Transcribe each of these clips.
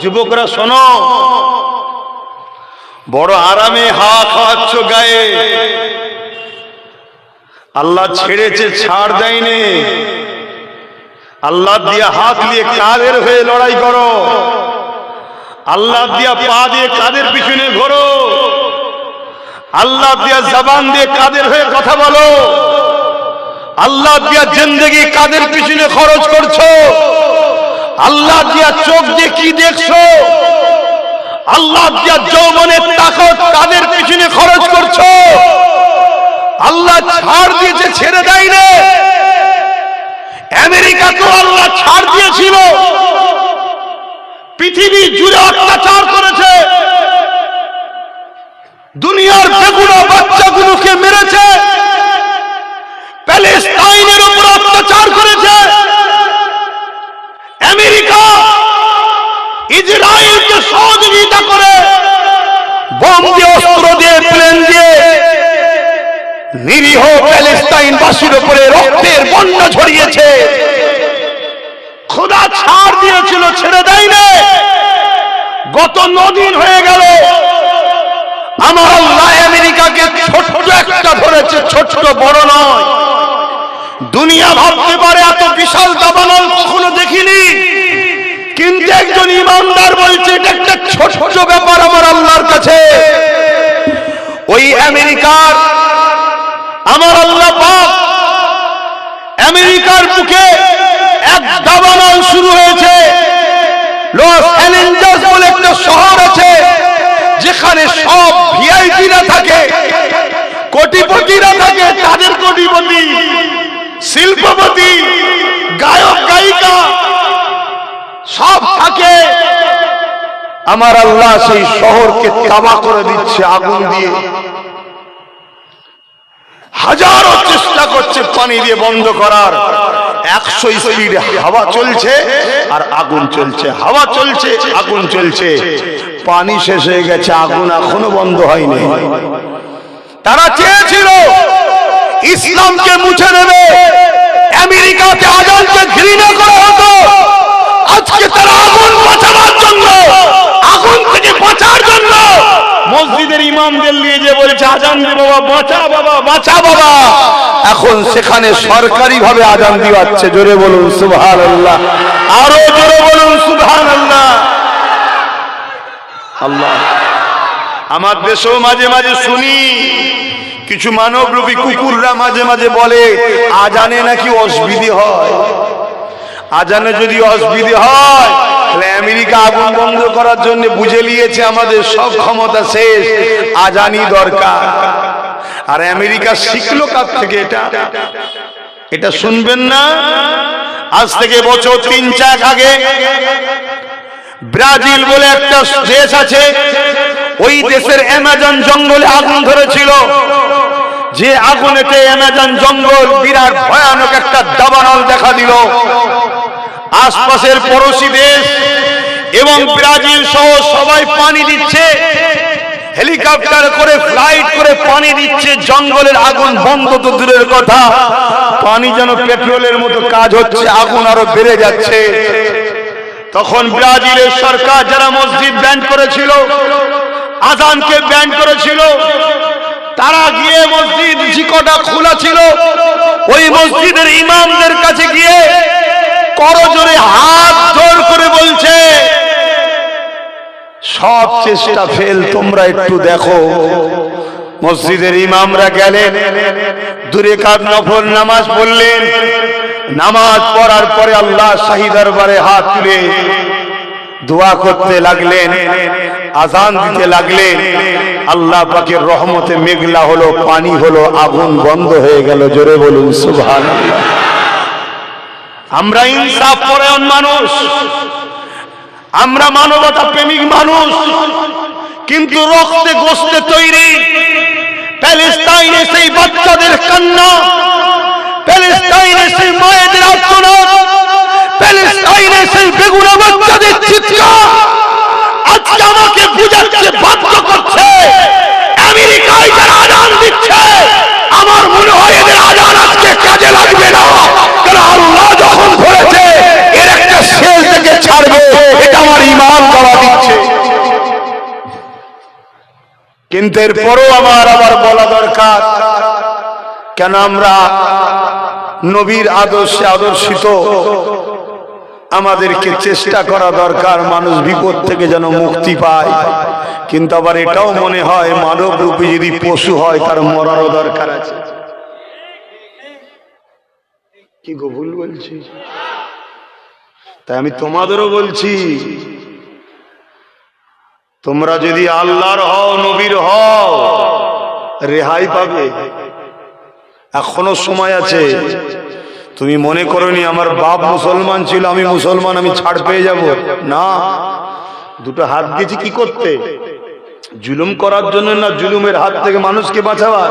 যুবকরা শোনো। বড় আরামে হাওয়া খাওয়াচ্ছ গায়ে। আল্লাহ ছেড়েছে, ছাড় দেয়নি। আল্লাহ দিয়ে হাত দিয়ে কাদের হয়ে লড়াই করো? আল্লাহ দিয়া পা দিয়ে কাদের পিছনে ঘোরো? আল্লাহ দিয়া জবান দিয়ে কাদের হয়ে কথা বলো? আল্লাহ দিয়া জিন্দগি কাদের পিছনে খরচ করছ? আল্লাহ দিয়া চোখ দিয়ে কি দেখছ? আল্লাহ দিয়া যৌবনের তাকত কাদের পিছনে খরচ করছ? আল্লাহ ছাড় দিয়েছে, ছেড়ে দেয় না আমেরিকাকেও আল্লাহ ছাড় দিয়েছিল। পৃথিবী জুড়ে অত্যাচার করেছে। দুনিয়ার বেগুনা বাচ্চাগুলোকে মেরেছে। নিরীহ প্যালেস্টাইনবাসীর উপরে রক্তের বন্যা ছড়িয়েছে। খোদা ছাড় দিয়েছিল, ছেড়ে দেয় না গত নদিন হয়ে গেল। আমার আল্লাহ আমেরিকাকে ছোট্ট একটা ধরেছে, ছোট্ট বড় নয়। দুনিয়া ভাবতে পারে এত বিশাল দাবানল কখনো দেখিনি। কিন্তু একজন ইমানদার বলছে, এটা একটা ছোট্ট ব্যাপার আমার আল্লাহর কাছে। ওই আমেরিকার আমার আল্লাহ পাক আমেরিকার বুকে এক দাবানল শুরু হয়েছে। লস অ্যাঞ্জেলস বলে একটা শহর আছে, যেখানে সব ভিআইপিরা থাকে, কোটিপতিরা থাকে, তাদের কোটিপতি শিল্পপতি, গায়ক, গায়িকা, সব থাকে। আমার আল্লাহ সেই শহরকে তাবা করে দিচ্ছে, আগুন দিয়ে। হাজারো চেষ্টা করছে পানি দিয়ে বন্ধ করার। একশো স্পিড হাওয়া চলছে আর আগুন চলছে। হাওয়া চলছে, আগুন চলছে। পানি শেষ হয়ে গেছে, আগুন এখনও বন্ধ হয়নি। তারা চেয়েছিল ইসলামকে মুছে দেবে আমেরিকাতে আজানকে ঘৃণা করা হতো আজকে তারা আগুন বাঁচানোর জন্য আগুন থেকে বাঁচার জন্য মসজিদের ইমামদের নিয়ে যে বলছে এখন সেখানে সরকারি ভাবে আজান দিওয়াচ্ছে, জোরে বলুন সুবহান আল্লাহ আরও জোরে বলুন সুবহান আল্লাহ আল্লাহ। আমার দেশেও মাঝে মাঝে শুনি, কিছু মানবরূপী কুকুররা মাঝে মাঝে বলে, আজানে নাকি অসুবিধে হয়? আজানে যদি অসুবিধে হয় আমেরিকা আগুন বন্ধ করার জন্য বুঝে নিয়েছে আমাদের সব ক্ষমতা শেষ। আজানি দরকার। আর আমেরিকা শিখলো কার থেকে এটা? এটা শুনবেন না? আজ থেকে বছর তিন চার আগে ব্রাজিল বলে একটা দেশ আছে, ওই দেশের অ্যামাজন জঙ্গলে আগুন ধরেছিল। যে আগুনেতে অ্যামাজন জঙ্গল বিরাট ভয়ানক একটা দাবানল দেখা দিল। আশপাশের পড়োশি দেশ এবং ব্রাজিল সহ সবাই পানি দিচ্ছে। হেলিকপ্টার করে ফ্লাইট করে পানি দিচ্ছে। জঙ্গলের আগুন বন্ধ তো দূরের কথা। পানি যেন পেট্রোলের মতো কাজ হচ্ছে আগুন আরও বেড়ে যাচ্ছে। তখন ব্রাজিলের সরকার যারা মসজিদ ব্যান করেছিল আজানকে ব্যান করেছিল তারা গিয়ে মসজিদ জিকটা খোলা ছিল। ওই মসজিদের ইমামদের কাছে গিয়ে করজোরে হাত জোর করে বলছে। সব চেষ্টা ফেল, তোমরা একটু দেখো। মসজিদের ইমামরা গেলেন। দূরে কাপ নফল নামাজ পড়লেন। নামাজ পড়ার পরে আল্লাহ শাহী দরবারে হাত তুলে দোয়া করতে লাগলেন, আজান দিতে লাগলেন। আল্লাহ পাকের রহমতে মেঘলা হলো, পানি হলো, আগুন বন্ধ হয়ে গেল। জোরে বলুন সুবহান আমরা ইনসাফ পরায়ণ মানুষ। আমরা মানবতা প্রেমিক মানুষ। কিন্তু রক্তে গোস্তে তৈরি। প্যালেস্টাইনে সেই বাচ্চাদের কান্না। প্যালেস্টাইনে সেই মায়েদের আত্মনাদ প্যালেস্টাইনে সেই বেগুনা বাচ্চাদের চিৎকার। আজকে আমাকে বুঝাচ্ছে, বাধ্য করছে। আমেরিকায় যারা আজান দিচ্ছে, আমার মনে হয় এদের আজান আজকে কাজে লাগবে না কারণ আল্লাহ যখন ধরেছে এর একটা শেষ থেকে ছাড়বে এটা আমার ইমান করা কিন্তু এরপরও আমার আবার বলা দরকার। কেন আমরা নবীর আদর্শে আদর্শিত? আমাদেরকে চেষ্টা করা দরকার, মানুষ বিপদ থেকে যেন মুক্তি পায়। কিন্তু আবার এটাও মনে হয়, মানব রূপে যদি পশু হয়, তার মরারও দরকার আছে। কি গো ভুল বলছি? তাই আমি তোমাদেরও বলছি তোমরা যদি আল্লাহর হও, নবীর হও, রেহাই পাবে। এখনও সময় আছে। তুমি মনে করনি আমার বাপ মুসলমান ছিল, আমি মুসলমান, আমি ছাড় পেয়ে যাব? না। দুটো হাত দিয়েছি কি করতে? জুলুম করার জন্য না জুলুমের হাত থেকে মানুষকে বাঁচাবার?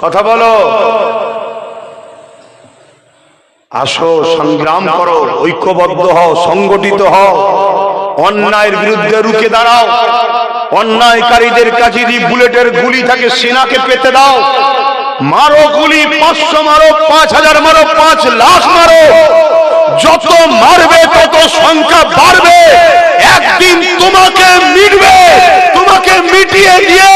কথা বলো। আসো, সংগ্রাম করো, ঐক্যবদ্ধ হও, সংগঠিত হও। অন্যায়ের বিরুদ্ধে রুখে দাঁড়াও। অন্যায়কারীদের কাছে যদি বুলেটের গুলি থাকে, সেনাকে পেতে দাও। মারো গুলি, পাঁচশো মারো, পাঁচ হাজার মারো, পাঁচ লাখ মারো। যত মারবে, তত সংখ্যা বাড়বে। একদিন তোমাকে মিটবে, তোমাকে মিটিয়ে দিয়ে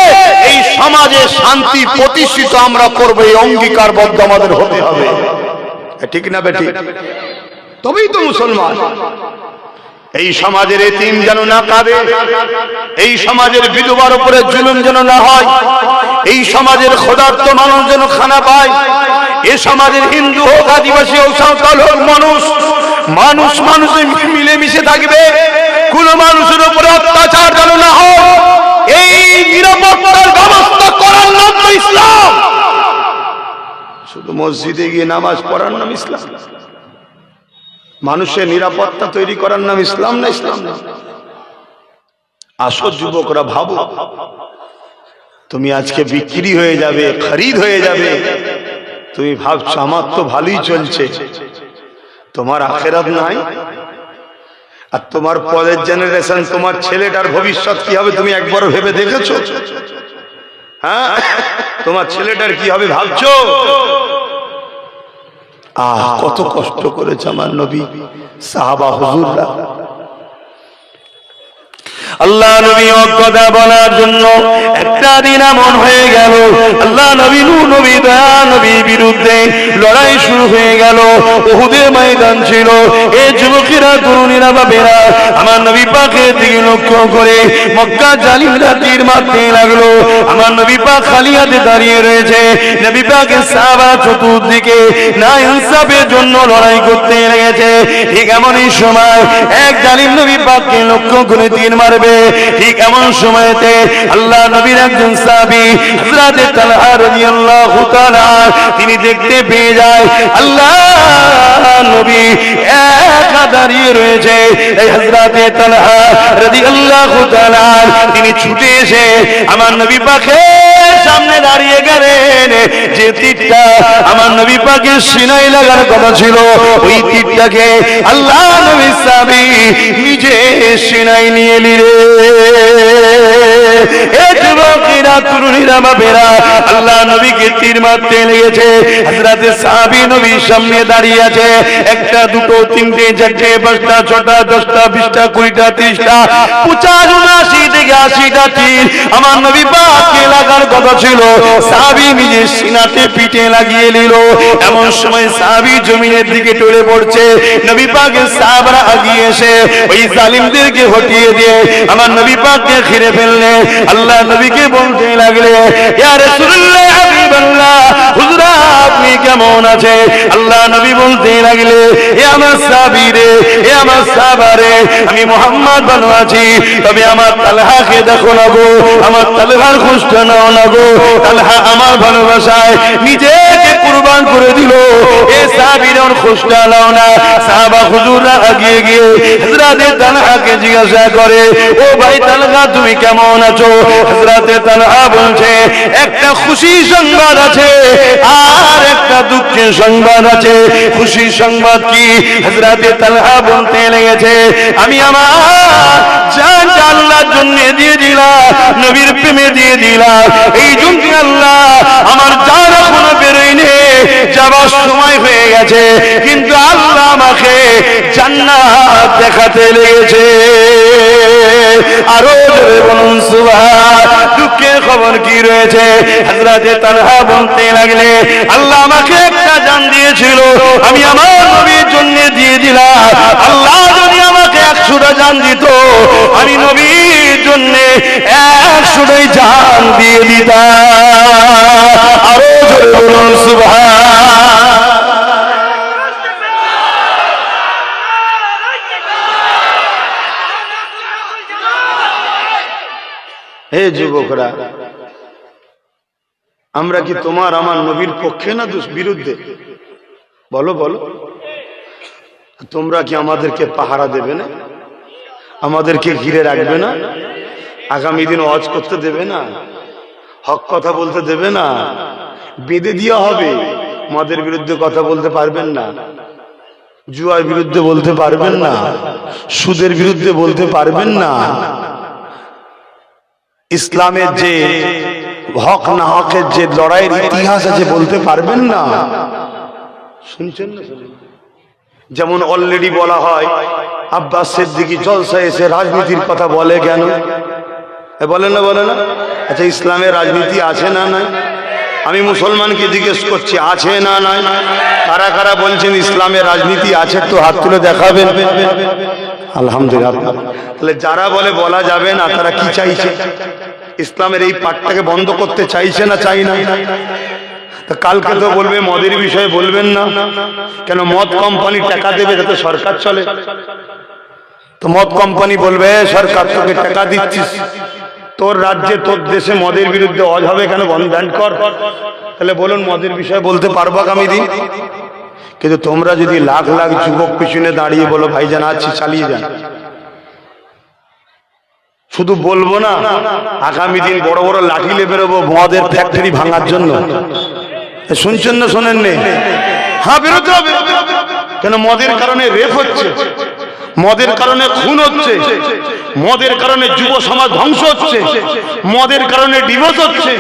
এই সমাজে শান্তি প্রতিষ্ঠিত আমরা করব, এই অঙ্গীকারবদ্ধ আমাদের হতে হবে। ঠিক না বেটি তবেই তো মুসলমান। এই সমাজের এতিম যেন না কাঁদে, এই সমাজের বিধবার উপরে জুলুম যেন না হয়, এই সমাজের ক্ষুধার্ত মানুষ যেন খানা পায়, এ সমাজের হিন্দু হোক, আদিবাসী হোক, সাঁওতাল হোক, মানুষ মানুষ মানুষ মিলেমিশে থাকবে, কোন মানুষের উপরে অত্যাচার যেন না হোক এই নিরাপত্তার ব্যবস্থা করার নাম ইসলাম। শুধু মসজিদে গিয়ে নামাজ পড়ার নাম ইসলাম। মানুষের নিরাপত্তা তৈরি করার নাম ইসলাম না ইসলাম? আসো যুবকরা ভাবো, তুমি আজকে বিক্রি হয়ে যাবে, খরিদ হয়ে যাবে। তুমি ভাবছ, আমার তো ভালোই চলছে। তোমার আখেরাত নাই? আর তোমার পরের জেনারেশন তোমার ছেলেটার ভবিষ্যৎ কি হবে তুমি একবার ভেবে দেখেছ? হ্যাঁ? তোমার ছেলেটার কি হবে ভাবছ? আহ কত কষ্ট করেছে আমার নবী। সাহাবা হুজুররা আল্লাহ নবী কথা বলার জন্য একটা দিন এমন হয়ে গেল। আল্লাহ নবী নূ নবী, দয়া নবীর বিরুদ্ধে লড়াই শুরু হয়ে গেল। ওহুদের ময়দান ছিল। এ যুবকেরা, তরুণীরা বাবেরা আমার নবী পাকের দিকে লক্ষ্য করে মক্কা জালিমরা তীর মারতে লাগল। আমার নবী পাক খালি হাতে দাঁড়িয়ে রয়েছে। নবী পাকের সাহাবা চতুর্দিকে না ইনসাফের জন্য লড়াই করতে লেগেছে। ঠিক এমনই সময় এক জালিম নবী পাককে লক্ষ্য করে তীর মারবে। ঠিক এমন সময়তে আল্লাহ নবীর একজন সাহাবী হযরতে তালহা রাদিয়াল্লাহু তাআলা, তিনি দেখতে পেয়ে যায় আল্লাহ নবী একা দাঁড়িয়ে রয়েছে। এই হযরতে তালহা রাদিয়াল্লাহু তাআলা, তিনি ছুটে এসে আমার নবী পাকের সামনে দাঁড়িয়ে গেলেন। যে তীরটা আমার নবী পাকে সিনাই লাগার কথা ছিল, ওই তীরটাকে আল্লাহ নবী সাহাবী নিজে সিনাই নিয়ে নিলে এ যুবকেরা, তরুণীরা বাবেরা আল্লাহ নবীকে তীর মারতে লেগেছে। হযরতে সাহাবী নবীর সামনে দাঁড়িয়ে আছে। একটা, দুটো, তিনটে, চারটে, পাঁচটা, ছটা, দশটা, বিশটা, কুড়িটা, ত্রিশটা পঁচাশ উনআশি থেকে আশিটা তীর। আমার নবী পাককে লাগার কথা ছিল। সাহাবী নিজের সিনাতে পিঠে লাগিয়ে নিল। এমন সময় সাহাবী জমিনের দিকে টলে পড়ছে। নবী পাকের সাহাবরা আগিয়ে এসে ওই জালিমদেরকে হটিয়ে দিয়ে আমার নবী পাককে ঘিরে ফেললে। আল্লাহ নবীকে বলতে লাগলে আপনি কেমন আছে আল্লাহ নবী বলতে লাগলে, এ আমার সাবিরে এ আমার সাবারে আমি মোহাম্মদ ভালো আছি, তবে আমার তালহাকে দেখো না গো, আমার তালহার খুঁজতে নাও না গো, তালহা আমার ভালোবাসায় নিজেকে কুরবান করে দিল। এ ওর খুঁজতে নাও না, সাহাবা হুজুররা আগিয়ে গিয়ে হযরতে তালহাকে জিজ্ঞাসা করে, ও ভাই তালহা তুমি কেমন আছো? হযরতে তালহা বলছে, একটা খুশি সংবাদ আছে, আর একটা দুঃখের সংবাদ আছে। খুশি সংবাদ কি? হযরতে তালহা বলতে লেগেছে, আমি আমার জান আল্লাহর জন্য দিয়ে দিলাম, নবীর প্রেমে দিয়ে দিলাম। এই জন্য আল্লাহ আমার জান বেরোয়নি যাওয়ার সময় হয়ে গেছে কিন্তু আল্লাহ আমাকে জান্নাত দেখাতে লেগেছে। আরও বলুন আমি আমার নবীর জন্য দিয়ে আল্লাহ যদি আমাকে একশোটা জান দিত, আমি নবীর জন্য একশোটাই জান দিয়ে দিতাম। আরও বলুন, সুবহান। হে যুবকরা, আমরা কি তোমার আমার নবীর পক্ষে না বিরুদ্ধে? বলো বলো। তোমরা কি আমাদেরকে পাহারা দেবে না? আমাদেরকে ঘিরে রাখবে না? আগামী দিন অজ করতে দেবে না? হক কথা বলতে দেবে না? বেঁধে দেওয়া হবে। মদের বিরুদ্ধে কথা বলতে পারবেন না। জুয়ার বিরুদ্ধে বলতে পারবেন না। সুদের বিরুদ্ধে বলতে পারবেন না। ইসলামের যে হক না হকের যে লড়াইয়ের ইতিহাস আছে বলতে পারবেন না। শুনছেন না যেমন অলরেডি বলা হয়, আব্বাস সিদ্দিকি জলসা এসে রাজনীতির কথা বলে কেন? বলে না বলে না। আচ্ছা ইসলামের রাজনীতি আছে না নাই? আমি মুসলমানকে জিজ্ঞেস করছি, আছে না নাই? কারা কারা বলছেন ইসলামের রাজনীতি আছে তো হাত তুলে দেখাবেন? আলহামদুলিল্লাহ। তাহলে যারা বলে বলা যাবে না, তারা কি চাইছে? ইসলামের এই পাঠটাকে বন্ধ করতে চাইছে না চাই না? কালকে তো বলবে, মদের বিষয়ে বলবেন না। কেন মদ কোম্পানি টাকা দেবে যাতে সরকার চলে। তো মদ কোম্পানি বলবে সরকার, তোকে টাকা দিচ্ছিস। তোর রাজ্যে, তোর দেশে মদের বিরুদ্ধে অজ হবে কেন? ব্যান্ড কর। তাহলে বলুন, মদের বিষয়ে বলতে পারব আগামী দিন? কিন্তু তোমরা যদি লাখ লাখ যুবক পিছনে দাঁড়িয়ে বলো, ভাইজান আছি চালিয়ে যান। শুধু বলব না, আগামী দিন বড় বড় লাঠি লে বেরোবো মদের ফ্যাক্টরি ভাঙার জন্য। শুনছেন না শোনেন নে হ্যাঁ বেরোতে হবে। কেন মদের কারণে রেপ হচ্ছে? মদের কারণে খুন হচ্ছে, মদের কারণে যুব সমাজ ধ্বংস হচ্ছে, মদের কারণে ডিভোর্স হচ্ছে,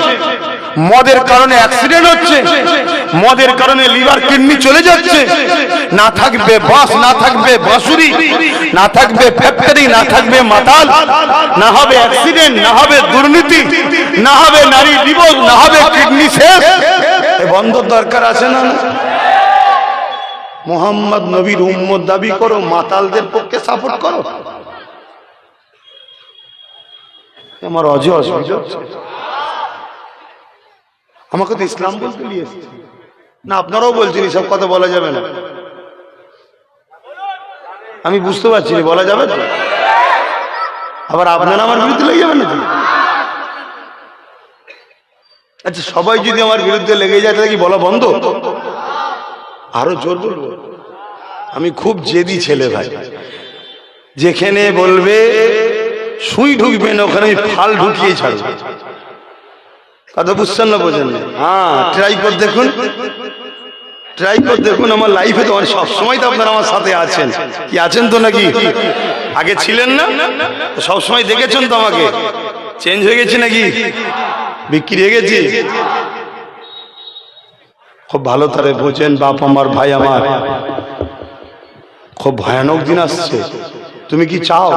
মদের কারণে অ্যাক্সিডেন্ট হচ্ছে, মদের কারণে লিভার কিডনি চলে যাচ্ছে। না থাকবে বাস না থাকবে বাঁশুরি, না থাকবে ফ্যাক্টরি না থাকবে মাতাল, না হবে অ্যাক্সিডেন্ট না হবে দুর্নীতি, না হবে নারী ডিভোর্স না হবে কিডনি শেষ। বন্ধ দরকার আছে না? মোহাম্মদ নবীর উম্মত দাবি করো মাতালদের পক্ষে সাপোর্ট করো। আমার হচ্ছে। আমাকে তো ইসলাম বলতে নিয়ে না আপনারাও বলছেন এসব কথা বলা যাবে না। আমি বুঝতে পারছি না, বলা যাবে তো আবার আপনারা আমার বিরুদ্ধে লেগে যাবেন নাকি? আচ্ছা সবাই যদি আমার বিরুদ্ধে লেগে যায় তাহলে কি বলা বন্ধ? আরও জোর বলব? আমি খুব জেদি ছেলে ভাই। যেখানে বলবে, সুই ঢুকবে না, ওখানে ফাল ঢুকিয়ে ছাড়বো। কথা বুঝছেন না, বোঝেন না। হ্যাঁ ট্রাই করে দেখুন। ট্রাই কর দেখুন, আমার লাইফে তো সব সময় তো আপনারা আমার সাথে আছেন। কি আছেন তো নাকি? আগে ছিলেন না? সব সময় দেখেছেন তো আমাকে। চেঞ্জ হয়ে গেছে নাকি? বিক্রি হয়ে গেছি? খুব ভালো তারে বোঝেন বাপ আমার, ভাই আমার। খুব ভয়ানক দিন আসছে। তুমি কি চাও?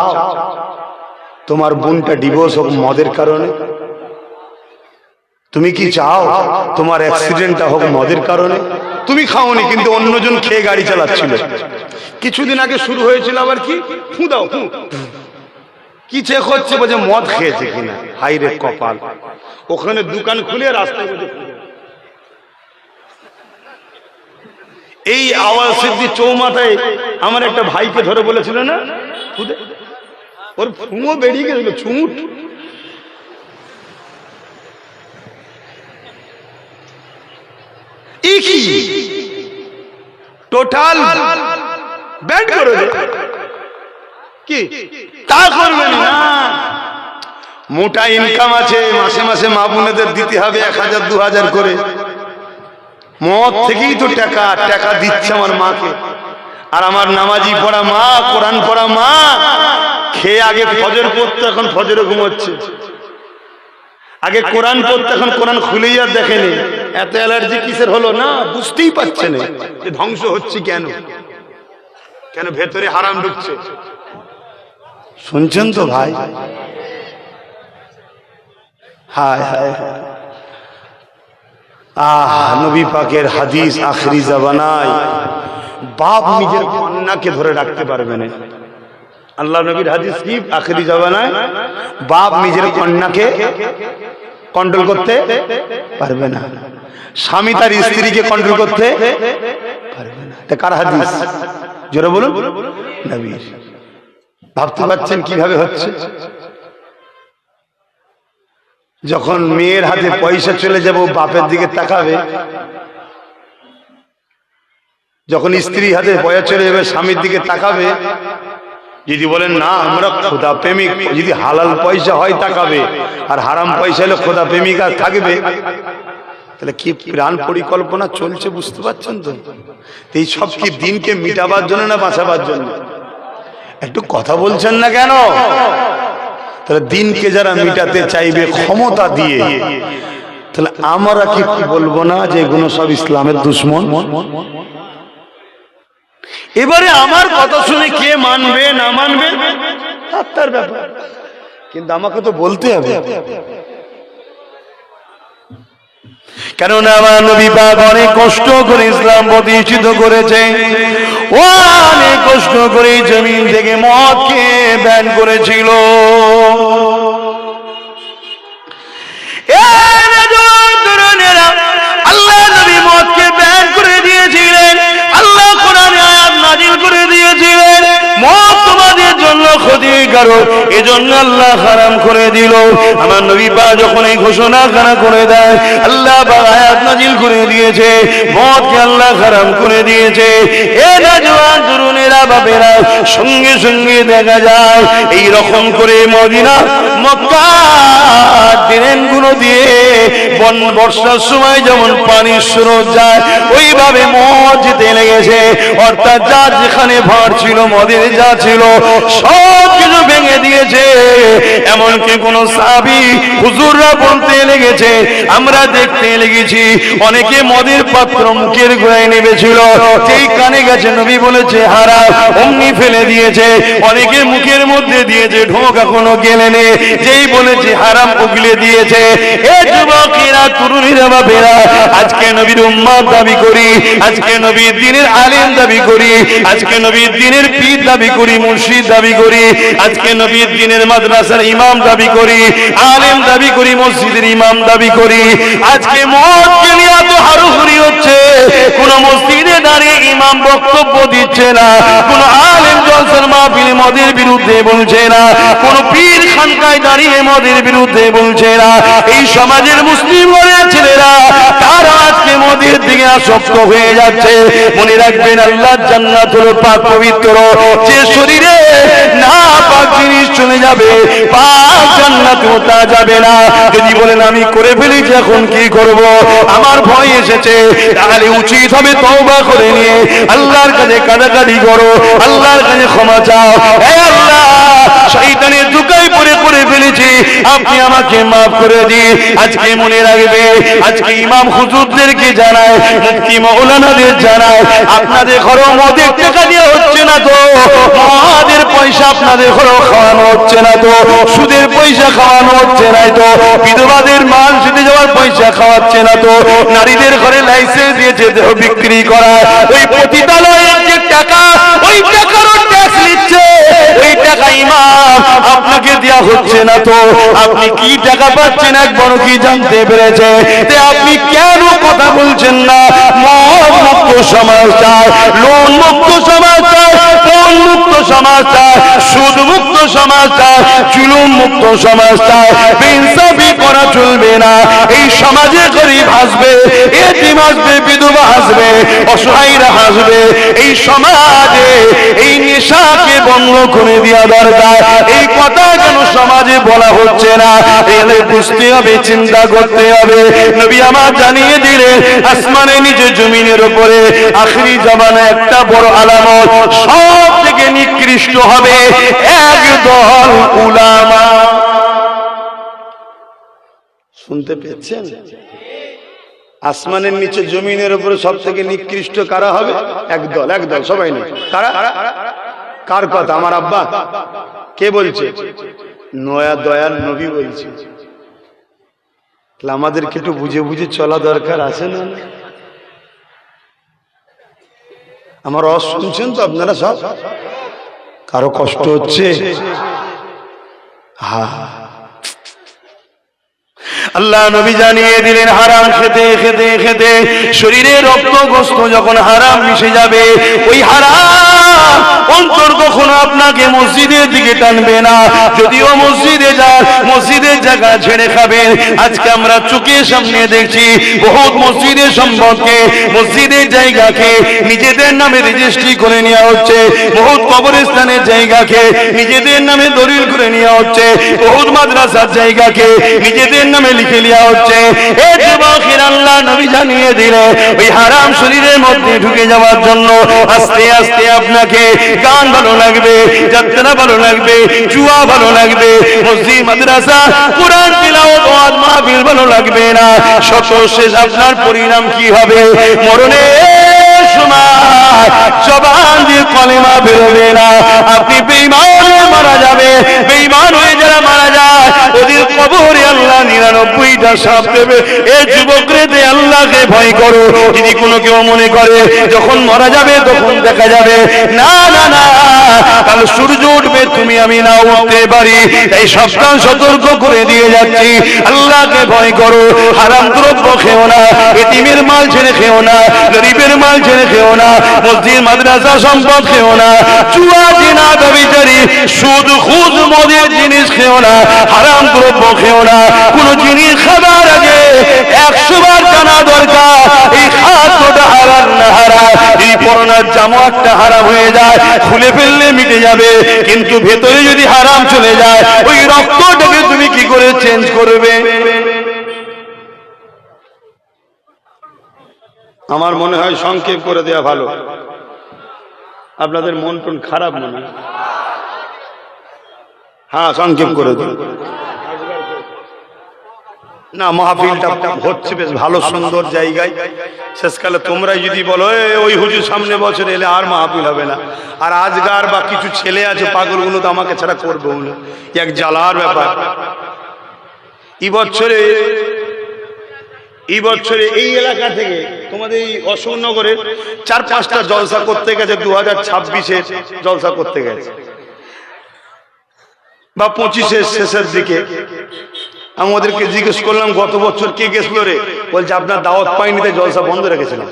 তোমার বোনটা ডিভোর্স হোক মদের কারণে। তুমি কি চাও? তোমার অ্যাক্সিডেন্টটা হোক মদের কারণে। তুমি খাওনি, কিন্তু অন্যজন খেয়ে গাড়ি চালাচ্ছিল। কিছুদিন আগে শুরু হয়েছিল আবার কি? ফু দাও, ফু। কি চেক হচ্ছে বলছে, মদ খেয়েছে কিনা? হাই রে কপাল। ওখানে দোকান খুলে রাস্তায় বসে ফু দাও। এই আওয়াজ সিদ্ধি চৌমাথায় আমার একটা ভাইকে ধরে বলেছিল না? ওর ফুঁও বেরিয়ে গেছিল, ছুঁট। টোটাল ব্যান্ড করে কি? তা করবেন না। মোটা ইনকাম আছে, মাসে মাসে মা বোনেদের দিতে হবে এক হাজার, দু হাজার করে। মদ থেকেই তো টাকা টাকা দিচ্ছে আমার মাকে। আর আমার নামাজি পড়া মা, কোরআন পড়া মা, খেয়ে আগে ফজর পড়তো, এখন ফজরে ঘুমোচ্ছে। আগে কোরআন পড়তে, এখন কোরআন খুলেই আর দেখেনি। এত অ্যালার্জি কিসের হলো? না, বুঝতেই পারছে না। যে ধ্বংস হচ্ছে কেন? কেন ভেতরে হারাম ঢুকছে? শুনছেন তো ভাই? হায় হায় হায়। নবী হাদিস আখরি বাপ নিজের কন্যাকে ধরে রাখতে পারবে না। আল্লাহ নবীর হাদিস কি? আখরি জাবানায়? বাপ নিজের কন্যাকে কন্ট্রোল করতে পারবে না। স্বামী তার স্ত্রীকে কন্ট্রোল করতে পারবে না। কার হাদিস? জোরে বলুন। ভাবতে পারছেন কীভাবে হচ্ছে? যখন মেয়ের হাতে পয়সা চলে যাব বাপের দিকে তাকাবে। যখন স্ত্রী হাতে পয়সা চলে যাবে স্বামীর দিকে তাকাবে। যদি বলেন না আমরা খোদা প্রেমিক যদি হালাল পয়সা হয় তাকাবে। আর হারাম পয়সা হলে খোদা প্রেমিক আর থাকবে। তাহলে কি প্রাণ পরিকল্পনা চলছে বুঝতে পারছেন তো? তো এই সব কি দিনকে মিটাবার জন্য না বাঁচাবার জন্য? একটু কথা বলছেন না কেন? তাহলে দিনকে যারা মিটাতে চাইবে ক্ষমতা দিয়ে, তাহলে আমরা কি বলব না যে এগুলো সব ইসলামের দুশ্মন? এবারে আমার কথা শুনে কে মানবে, না মানবে? তার ব্যাপার। কিন্তু আমাকে তো বলতে হবে। কেননা আমার নবী পাক অনেক কষ্ট করে ইসলাম প্রতিষ্ঠিত করেছে অনেক কষ্ট করে জমিন থেকে মদকে ব্যান করেছিল। আল্লাহ নবী মদকে ব্যান করে দিয়েছিলেন, আল্লাহ কোরআনে আয়াত করে দিয়েছিলেন। মদ তোমাদের জন্য ক্ষতিকারক, এজন্য আল্লাহ হারাম করে দিল। আমার নবী পা যখন এই ঘোষণা খানা করে দেয়, আল্লাহ বা আয়াত নাজিল করে দিয়েছে, মদকে আল্লাহ হারাম করে দিয়েছে। এ নজওয়ান তরুণেরা, বাপেরা, সঙ্গে সঙ্গে দেখা যায়, এই রকম করে মদিনা, মক্কা দিয়ে বন বর্ষার সময় যেমন পানির স্রোত যায়, ওইভাবে মদ যেতে লেগেছে অর্থাৎ যা যেখানে ভাড় ছিল, মদের যা ছিল সব কিছু ভেঙে দিয়েছে। এমনকি কোন সাবি হুজুররা বলতে লেগেছে, আমরা দেখতে লেগেছি, অনেকে মদের পাত্র মুখের গোড়ায় নেমেছিল। যেই কানে গেছে, নবী বলেছে, হারা, অমনি ফেলে দিয়েছে। অনেকে মুখের মধ্যে দিয়েছে, ঢোক এখনও গেলে নে যেই বলেছে, হারাম উগলে দিয়েছে। এ যুবকেরা, তরুণীরা, বাপেরা, আজকে নবীর উম্মাদ দাবি করি, আজকে নবীর দিনের আলেম দাবি করি, আজকে নবীর দিনের পীর দাবি করি, মুর্শিদ দাবি করি, আজকে নবীর দিনের মাদ্রাসার ইমাম দাবি করি, আলেম দাবি করি, মসজিদের ইমাম দাবি করি। আজকে মদকে নিয়ে এত হারুহুরি হচ্ছে, কোন মসজিদে দাঁড়িয়ে ইমাম বক্তব্য দিচ্ছে না, কোন আলেম জলসার মাহফিল মদের বিরুদ্ধে বলছে না, কোন পীর খানকায় দাঁড়িয়ে মদের বিরুদ্ধে বলছে না। এই সমাজের মুসলিম ছেলেরা, তারা আজকে মদের দিকে আসক্ত হয়ে যাচ্ছে। মনে রাখবেন আল্লাহ জান্নাত হলো পাক পবিত্র। যে শরীরে না, পাক জিনিস চলে যাবে, পাক জান্নাত ওটা যাবে না। যদি বলেন, আমি করে ফেলেছি, এখন কি করব? আমার ভয় এসেছে। তাহলে উচিত হবে তওবা করে নিয়ে। আল্লাহর কাছে কাটাকাটি করো, আল্লাহর কাছে ক্ষমা চাও। হে আল্লাহ, শয়তানের দুকাই করে ফেলেছি, আপনি আমাকে মাফ করে দিন। আজকে মনে রাখবে, আজকে ইমাম হুজুরদেরকে জানায়, মুফতি মৌলানাদের জানায়, আপনাদের ঘরে মদের টাকা দিয়ে হচ্ছে না তো? মদের পয়সা আপনাদের ঘরে খাওয়ানো হচ্ছে না তো? সুদের পয়সা খাওয়ানো হচ্ছে না তো? বিধবাদের মাল শুধু যাওয়ার পয়সা খাওয়াচ্ছে না তো? নারীদের ঘরে লাইসেন্স দিয়েছে, দেহ বিক্রি করা ওই পতিতালয়ের যে টাকা, ওই টাকারও ওই টাকা ইমাম আপনাকে দেওয়া হচ্ছে না তো। আপনি কি টাকা পাচ্ছেন একবার কি জানতে পেরেছে? তে আপনি কেন কথা বলছেন না? মদ মুক্ত সমাজ চায়, লোন মুক্ত সমাজ চায় সমাজ চায় সুদ মুক্ত সমাজ চায় চুলুম মুক্ত সমাজ চায়। বেইনসাফি করা চলবে না, এই সমাজে গরিব হাসবে, এতিম হাসবে, বিধবা হাসবে, অসহায়রা হাসবে। এই সমাজে এই নেশাকে বন্ধ করে দেওয়া দরকার। এই কথা কেন সমাজে বলা হচ্ছে না এলে বুঝতে হবে, চিন্তা করতে হবে। নবী আমার জানিয়ে দিলে আসমানে নিচে জমিনের উপরে আখরি জামানে একটা বড় আলামত, সব থেকে নিকৃষ্ট হবে একদল উলামা। শুনতে পেয়েছেন? আসমানের নিচে জমিনের উপরে সব থেকে নিকৃষ্ট কারা হবে? একদল একদল, সবাই নেই। কারা? কার কথা? আমার আব্বা। কে বলছে? নয়া দয়াল নবী বলছে। আমাদেরকে একটু বুঝে বুঝে চলা দরকার আছে না? আমার রস শুনছেন তো আপনারা সব। কারও কষ্ট হচ্ছে? হা। আল্লাহ নবী জানিয়ে দিলেন, হারাম খেতে খেতে খেতে শরীরে রক্তগ্রস্ত যখন হারাম মিশে যাবে, ওই হারাম অন্তর কখনো আপনাকে মসজিদের দিকে টানবে না। যদিও মসজিদে যান, মসজিদের জায়গা ছেড়ে খাবেন। আজকে আমরা চোখের সামনে দেখছি, বহুত মসজিদের সম্পদকে, মসজিদের জায়গাকে নিজেদের নামে রেজিস্ট্রি করে নেওয়া হচ্ছে। বহুত কবরস্থানের জায়গাকে নিজেদের নামে দলিল করে নেওয়া হচ্ছে। বহুত মাদ্রাসার জায়গাকে নিজেদের নামে লিখে নেওয়া হচ্ছে। জানিয়ে দিলে, ওই হারাম শরীরের মধ্যে ঢুকে যাওয়ার জন্য আস্তে আস্তে আপনাকে গান ভালো লাগবে, যাত্রা ভালো লাগবে, জুয়া ভালো লাগবে, মসজিদ, মাদ্রাসা, কোরআন তিলাওয়াত, ওয়াজ মাহফিল ভালো লাগবে না। শত শেষ আপনার পরিণাম কি হবে? মরণে জবান দিয়ে কলেমা বেরোবে না। আপনি বেঈমান মারা যাবে। বেঈমান হয়ে যারা মারা যায় ওদের কবরে আল্লাহ নিরানব্বইটা সাপ দেবে, এ যুবকরে দে আল্লাহকে ভয় করো। যদি কোনো কেউ মনে করে, যখন মারা যাবে তখন দেখা যাবে, না না না, কাল সূর্য উঠবে, তুমি আমি না উঠতে পারি। এই সপ্তাহ সতর্ক করে দিয়ে যাচ্ছি। আল্লাহকে ভয় করো, হারাম দ্রব্য খেও না, এতিমের মাল ছেড়ে খেও না, গরিবের মাল ছেড়ে খেও না, মসজিদ, মাদ্রাসা সম্পদ খেও না চুয়া দিনা ব্যবিচারী সুদ, খুদ, মদের জিনিস খেও না, হারাম দ্রব্য খেও না, কোন জিনিস খাবার আগে একশো বার জানা দরকার। এই খাদ্যটা হারাম না হারা, এই করোনার জামাতটা হারাম হয়ে যায়, খুলে ফেললে মিটে যাবে। কিন্তু ভেতরে যদি হারাম চলে যায়, ওই রক্তটাকে তুমি কি করে চেঞ্জ করবে? আমার মনে হয় সংক্ষেপ করে দেওয়া ভালো। আপনাদের মন টন খারাপ মনে হয়। হ্যাঁ সংক্ষেপ করে দিন। না মাহফিলটা হচ্ছে বেশ ভালো সুন্দর জায়গায়। শেষকালে তোমরাই যদি বলো "এ, ওই হুজুর সামনে বছর এলে আর মাহফিল হবে না। আর আজগার বা কিছু ছেলে আছে পাগলগুলো তো আমাকে ছাড়া করবে এক জ্বালার ব্যাপার। এই বছরে এই বছরে এই এলাকা থেকে তোমাদের এই অশোকনগরে চার পাঁচটা জলসা করতে গেছে দু হাজার ছাব্বিশে জলসা করতে গেছে। বা পঁচিশের শেষের দিকে। আমি ওদেরকে জিজ্ঞেস করলাম, গত বছর কে গেছিল রে? বলছে, আপনার দাওয়াত পাইনি, তাই জলসা বন্ধ রেখেছিলাম।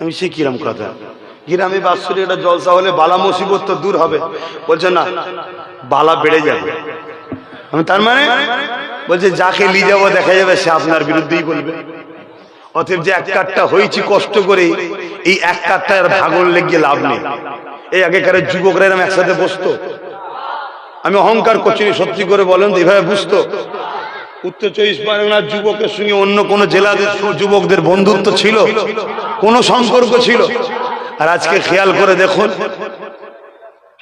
আমি সে কিরাম কথা। গ্রামে বাৎসরিক একটা জলসা হলে বালা মুসিবত তো দূর হবে। বলছে, না, বালা বেড়ে যাবে। আমি তার মানে বলছে, যাকে নিয়ে যাব দেখা যাবে, সে আপনার বিরুদ্ধেই বলবে। অতএব যে এক কাঠটা হয়েছি কষ্ট করে এই এক কাঠটা আর ভাগল লেগে লাভ নেই। এই আগেকার যুবকরা এরম একসাথে বসতো। আমি অহংকার করছি সত্যি করে বলেন তো, এভাবে বুঝতো? উত্তর চব্বিশ পরগনার যুবকের সঙ্গে অন্য কোন জেলাদের যুবকদের বন্ধুত্ব ছিল? কোন সম্পর্ক ছিল? আর আজকে খেয়াল করে দেখুন,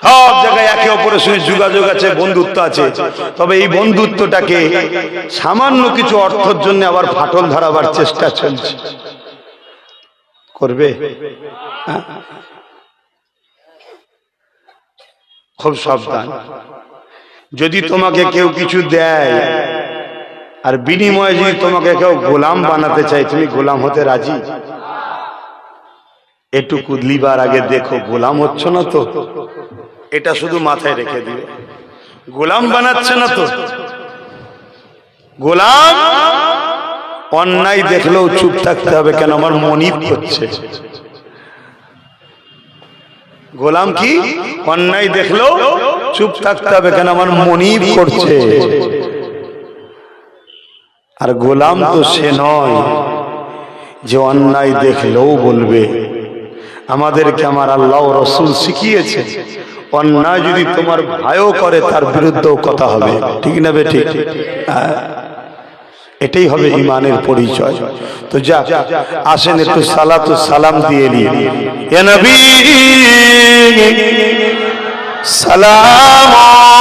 সব জায়গায় একে অপরের সঙ্গে যোগাযোগ আছে, বন্ধুত্ব আছে। তবে এই বন্ধুত্বটাকে সামান্য কিছু অর্থের জন্য আবার ফাটল ধরাবার চেষ্টা চলছে। করবে? হ্যাঁ? খুব সাবধান। যদি তোমাকে কেউ কিছু দেয় আর বিনিময়ে যদি তোমাকে কেউ গোলাম বানাতে চাই তুমি গোলাম হতে রাজি? একটু কুদলিবার আগে দেখো গোলাম হচ্ছ না তো? এটা শুধু মাথায় রেখে দিবে। গোলাম বানাচ্ছে না তো? গোলাম অন্যায় দেখলেও চুপ থাকতে হবে কেন আমার মনিব করছে? গোলাম কি? অন্যায় দেখলেও চুপ থাকতে হবে কেন? আমার মনিব করছে। আর গোলাম তো সে নয় যে অন্যায় দেখলেও বলবে। আমাদেরকে আমার আল্লাহ রসুল শিখিয়েছে। অন্যায় যদি তোমার ভাইও করে, তার বিরুদ্ধেও কথা হবে। ঠিক না বে ঠিক? হ্যাঁ। এটাই হবে ইমানের পরিচয়। তো যা আসেন একটু সালাতু সালাম দিয়ে নিয়ে সালাম।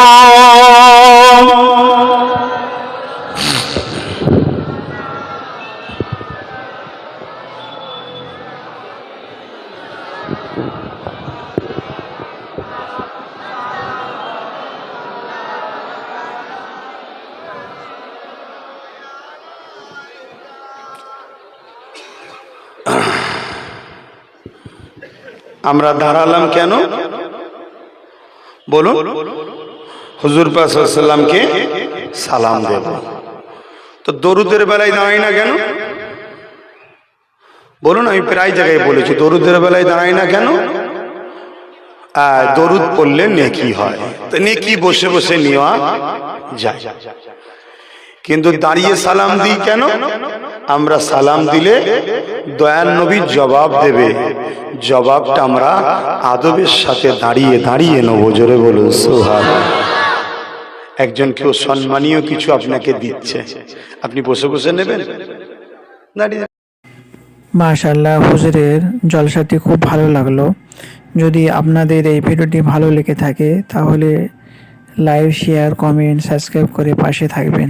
আমরা ধারালাম কেন? বলুন। হুজুর পাশাল্লামকে সালাম দেব। তো দরুদের বেলায় দাঁড়াই না কেন? বলুন আমি প্রায় জায়গায় বলেছি দরুদের বেলায় দাঁড়াই না কেন? দরুদ পড়লে নেকি হয়। তো নেকি বসে বসে নেওয়া যায়। কিন্তু দাঁড়িয়ে সালাম দিই কেন? আমরা সালাম দিলে দয়াল নবীর জবাব দেবে। জবাবটা আমরা আদবের সাথে দাঁড়িয়ে দাঁড়িয়ে নেব, জোরে বলুন সোহাগ একজন কেউ সম্মানীয় কিছু আপনাকে দিচ্ছে। আপনি বসে বসে নেবেন? দাঁড়িয়ে মাশাল্লাহ হুজুরের জলসাটি খুব ভালো লাগল। যদি আপনাদের এই ভিডিওটি ভালো লেগে থাকে, তাহলে লাইক, শেয়ার, কমেন্ট, সাবস্ক্রাইব করে পাশে থাকবেন।